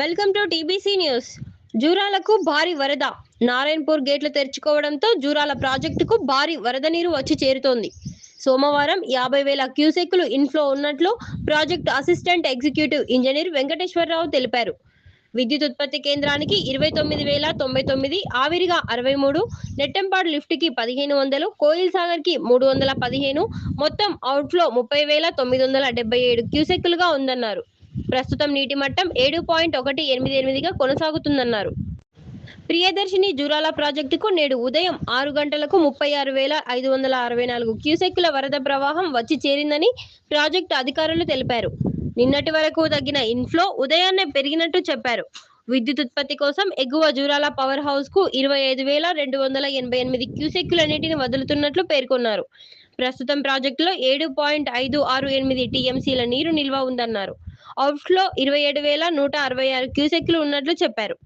Welcome to TBC news. జూరాలకు భారీ వరద. నారాయణపూర్ గేట్లు తెరుచుకోవడంతో జూరాల ప్రాజెక్టుకు భారీ వరద నీరు వచ్చి చేరుతోంది. సోమవారం యాభై వేల క్యూసెక్కులు ఇన్ఫ్లో ఉన్నట్లు project assistant executive engineer Venkateswararao తెలిపారు. విద్యుత్ ఉత్పత్తి కేంద్రానికి ఇరవై తొమ్మిది వేల తొంభై తొమ్మిది ఆవిరిగా అరవై మూడు నెట్టెంపాడు లిఫ్ట్కి పదిహేను వందలు కోయిల్ సాగర్కి మూడు వందల పదిహేను మొత్తం అవుట్ఫ్లో ముప్పై వేల తొమ్మిది వందల డెబ్బై ఏడు క్యూసెక్కులుగా ఉందన్నారు. ప్రస్తుతం నీటి మట్టం ఏడు పాయింట్ ఒకటి ఎనిమిది ఎనిమిదిగా కొనసాగుతుందన్నారు. ప్రియదర్శిని జూరాల ప్రాజెక్టుకు నేడు ఉదయం ఆరు గంటలకు ముప్పై ఆరు వేల ఐదు వందల అరవై నాలుగు క్యూసెక్కుల వరద ప్రవాహం వచ్చి చేరిందని ప్రాజెక్టు అధికారులు తెలిపారు. నిన్నటి వరకు తగ్గిన ఇన్ఫ్లో ఉదయాన్నే పెరిగినట్టు చెప్పారు. విద్యుత్ ఉత్పత్తి కోసం ఎగువ జూరాల పవర్ హౌస్కు ఇరవై ఐదు వేల రెండు వందల ఎనభై ఎనిమిది క్యూసెక్కుల నీటిని వదులుతున్నట్లు పేర్కొన్నారు. ప్రస్తుతం ప్రాజెక్టులో ఏడు పాయింట్ ఐదు ఆరు ఎనిమిది టీఎంసీల నీరు నిల్వ ఉందన్నారు. అవుట్ఫ్లో ఇరవై ఏడు వేల నూట అరవై ఆరు క్యూసెక్లు ఉన్నట్లు చెప్పారు.